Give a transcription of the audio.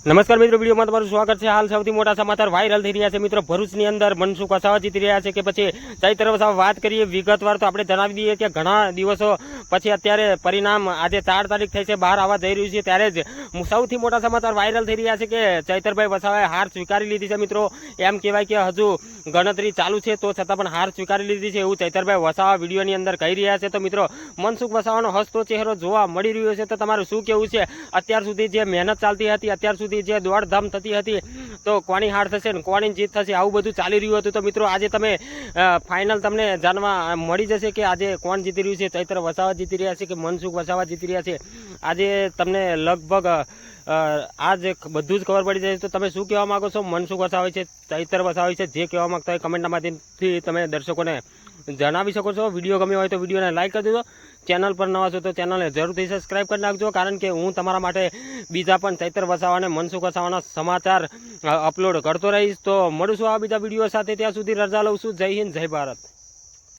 નમસ્કાર મિત્રો, વિડીયોમાં તમારું સ્વાગત છે. હાલ સૌથી મોટા સમાચાર વાયરલ થઈ રહ્યા છે. મિત્રો, ભરૂચની અંદર મનસુખ વસાવા જીતી રહ્યા છે કે પછી ચાઈ તરફ વાત કરીએ વિગતવાર તો આપણે જણાવી દઈએ કે ઘણા દિવસો પછી અત્યારે પરિણામ આજે ચાર તારીખ થઈ છે, બહાર આવવા જઈ રહ્યું છે, ત્યારે જ સૌથી મોટા સમાચાર વાયરલ થઈ રહ્યા છે કે ચૈતરભાઈ વસાવાએ હાર સ્વીકારી લીધી છે મિત્રો. એમ કહેવાય કે હજુ ગણતરી ચાલુ છે, તો છતાં પણ હાર સ્વીકારી લીધી છે એવું ચૈતરભાઈ વસાવા વિડીયોની અંદર કહી રહ્યા છે. તો મિત્રો, મનસુખ વસાવાનો હસતો ચહેરો જોવા મળી રહ્યો છે, તો તમારું શું કેવું છે? અત્યાર સુધી જે મહેનત ચાલતી હતી, અત્યાર સુધી જે દોડધામ થતી હતી, તો કોની હાર થશે ને કોની જીત થશે, આવું બધું ચાલી રહ્યું હતું. તો મિત્રો, આજે તમે ફાઇનલ તમને જાણવા મળી જશે કે આજે કોણ જીતી રહ્યું છે ચૈત્ર વસાવા જીતી રહ્યા છે કે મનસુખ વસાવા જીતી રહ્યા છે? આજે તમને લગભગ આજ બધું જ ખબર પડી જાય તો તમે શું કહેવા માંગો છો? મનસુખ વસાવે છે, ચૈતર વસાવે છે, જે કહેવા માંગતા હોય કમેન્ટના માધ્યમથી તમે દર્શકોને જણાવી શકો છો. વીડિયો ગમ્યો હોય તો વિડીયોને લાઈક કરી દેજો. ચેનલ પર નવા છો તો ચેનલને જરૂરથી સબસ્ક્રાઇબ કરી નાખજો. કારણ કે હું તમારા માટે બીજા પણ ચૈત્ર વસાવાને મનસુખ વસાવાના સમાચાર અપલોડ કરતો રહીશ. તો મળું છું આ બીજા વીડિયો સાથે. ત્યાં સુધી રજા લઉં છું. જય હિન્દ, જય ભારત.